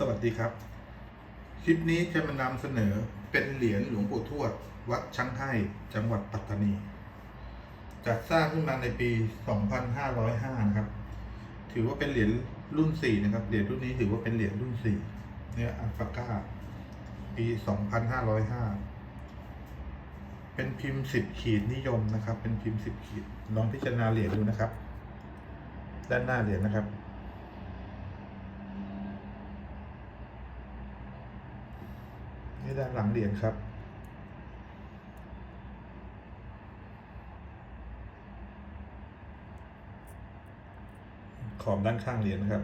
สวัสดีครับ คลิปนี้จะมานำเสนอเป็นเหรียญหลวงปู่ทวด วัดช้างให้จังหวัดปัตตานีจัดสร้างขึ้นมาในปี 2505 นะครับ ถือว่าเป็นเหรียญรุ่น 4 นะครับ เหรียญรุ่นนี้ถือว่าเป็นเหรียญรุ่น 4 เนื้ออัลฟาก้า ปี 2505 เป็นพิมพ์ 10 ขีดนิยมนะครับ เป็นพิมพ์ 10 ขีด ลองพิจารณาเหรียญดูนะครับ ด้านหน้าเหรียญนะครับ ให้ด้านหลังเหรียญครับ ขอบด้านข้างเหรียญนะครับ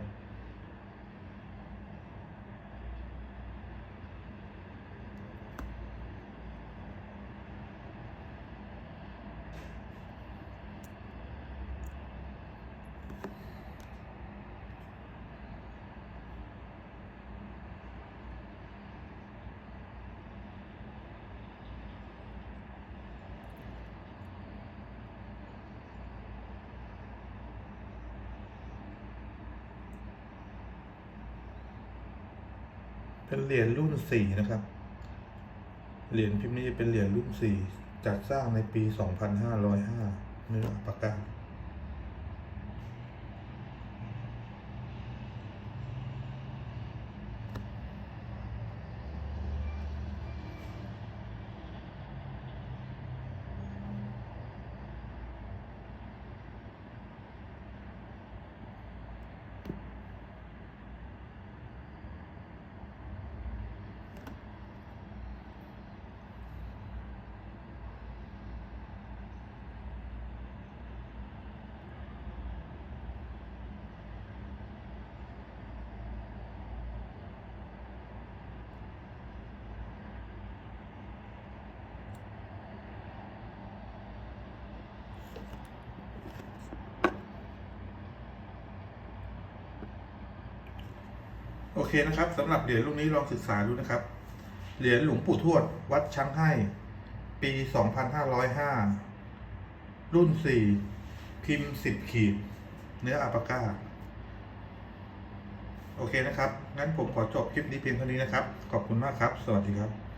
เป็นเหรียญรุ่นสี่นะครับ เหรียญพิมพ์นี้เป็นเหรียญรุ่นสี่จัดสร้างในปีสองพันห้าร้อยห้าเนื้ออัลปากา โอเคนะครับสำหรับเหรียญรุ่นนี้ลองศึกษาดูนะครับ เหรียญหลวงปู่ทวด วัดช้างให้ ปี 2505 รุ่น 4 พิมพ์ 10 ขีด เนื้ออัปาก้า โอเคนะครับ งั้นผมขอจบคลิปนี้เพียงเท่านี้นะครับ ขอบคุณมากครับ สวัสดีครับ